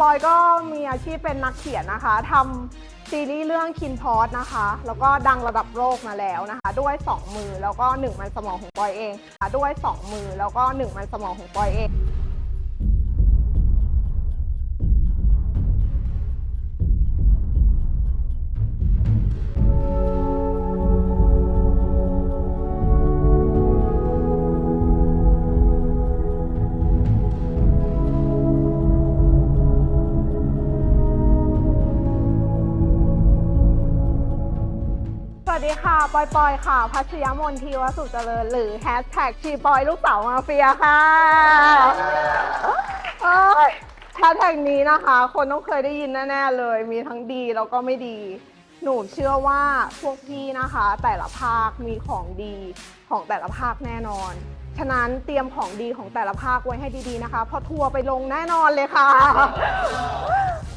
ปอยก็มีอาชีพเป็นนักเขียนนะคะทำซีรีส์เรื่องคินพอสนะคะ แล้วก็ดังระดับโลกมาแล้วนะคะ ด้วย 2 มือแล้วก็ 1 มันสมองของปอยเองด้วย 2 มือแล้วก็ 1 มันสมองของปอยเอง สวัสดีค่ะ ปอยปอยค่ะ พัชยมนทีวสุเจริญ หรือแฮชแท็กชีปอยลูกสาวมาเฟียค่ะเอ้ยแฮชแท็กนี้นะคะ คนต้องเคยได้ยินแน่ๆเลย มีทั้งดีแล้วก็ไม่ดี หนูเชื่อว่าพวกพี่นะคะ แต่ละภาคมีของดีของแต่ละภาคแน่นอน ฉะนั้นเตรียมของดีของแต่ละภาคไว้ให้ดีๆนะคะ เพราะทัวร์ไปลงแน่นอนเลยค่ะ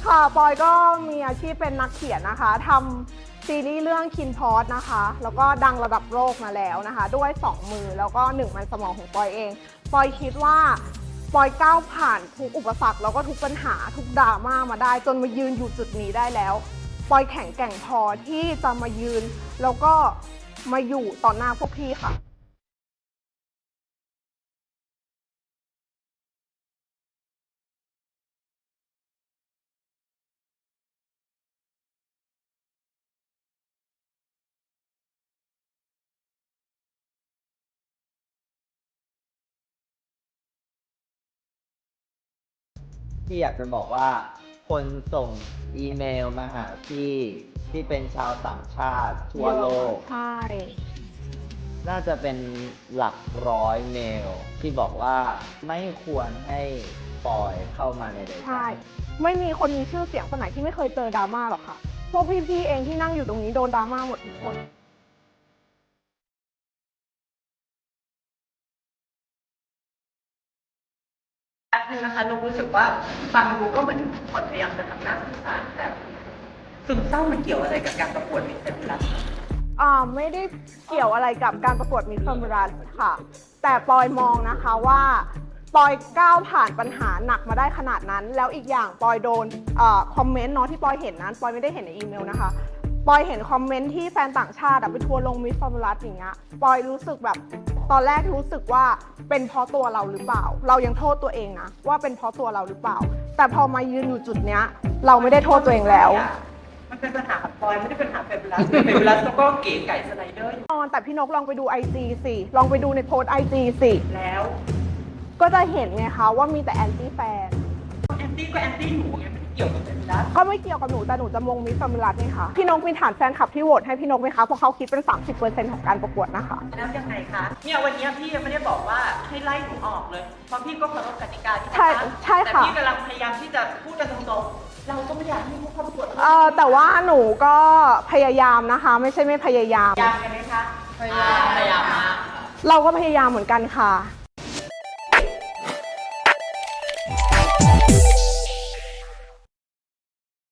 ค่ะปอยก็มีอาชีพเป็นนักเขียนนะคะทำ ซีรีส์เรื่องคินพอสนะคะ แล้วก็ดังระดับโลกมาแล้วนะคะ ด้วย 2 มือแล้วก็ 1 มันสมองของปอยเอง ปอยคิดว่าปอยก้าวผ่านทุกอุปสรรคแล้วก็ทุกปัญหาทุกดราม่ามาได้ จนมายืนอยู่จุดนี้ได้แล้ว ปอยแข็งแกร่งพอที่จะมายืน แล้วก็มาอยู่ต่อหน้าพวกพี่ค่ะ พี่อยากจะบอกว่า คนส่งอีเมลมาหาพี่ที่เป็นชาวต่างชาติทั่วโลก ใช่ น่าจะเป็นหลักร้อยเมล ที่บอกว่าไม่ควรให้ปล่อยเข้ามาในเดทใช่ไม่มีคนมีชื่อเสียงคนไหนที่ไม่เคยเจอดราม่าหรอกค่ะ พวกพี่ๆเองที่นั่งอยู่ตรงนี้โดนดราม่าหมดทุกคน แป๊บนึงนะคะนุกรู้สึกว่าฟังดูก็เหมือนคนพยายามจะทำหน้าสงสารแต่ซึมเศร้ามันเกี่ยวอะไรกับการประกวดมิสเตอร์ลัสอ่าไม่ได้เกี่ยวอะไรกับการประกวดมิสซัมรัสค่ะ แต่ปอยมองนะคะว่าปอยก้าวผ่านปัญหาหนักมาได้ขนาดนั้น แล้วอีกอย่างปอยโดนอาคอมเมนต์เนาะที่ปอยเห็นนั้นปอยไม่ได้เห็นในอีเมลนะคะปอยเห็นคอมเมนต์ที่แฟนต่างชาติไปทัวร์ลงมิสซัมรัสอย่างเงี้ยปอยรู้สึกแบบ ตอนแรกรู้สึกว่าเป็นเพราะตัวเราหรือเปล่า เรายังโทษตัวเองนะว่าเป็นเพราะตัวเราหรือเปล่า แต่พอมายืนอยู่จุดเนี้ย เราไม่ได้โทษตัวเองแล้ว มันเป็นปัญหาของปอยไม่ได้เป็นปัญหาเฟเบลัสเฟเบลัสแล้วก็เก๋ไก่สไลเดอร์อยู่นอนแต่พี่นกลองไปดู IG สิลองไปดูในโพสไอจีสิแล้ว ก็จะเห็นไงคะว่ามีแต่แอนตี้แฟน แอนตี้ก็แอนตี้หนูไงไม่ได้ เก็ไม่เกี่ยวกับหนูแต่หนูจะมงมิสสมิรัตนี่ค่ะ พี่นกมีฐานแฟนคลับที่โหวตให้พี่นกไหมคะเพราะเขาคิดเป็น 30%ของการประกวดนะคะแล้วยังไงคะเนี่ยวันนี้พี่ไม่ได้บอกว่าให้ไล่หนูออกเลยเพราะพี่ก็เคารพกติกาที่ใช่ใช่ค่ะแต่พี่กำลังพยายามที่จะพูดกันตรงๆเราก็ไม่อยากให้ผู้เข้าประกวดเออแต่ว่าหนูก็พยายามนะคะ ไม่ใช่ไม่พยายามพยายามกันไหมคะพยายามพยายามเราก็พยายามเหมือนกันค่ะ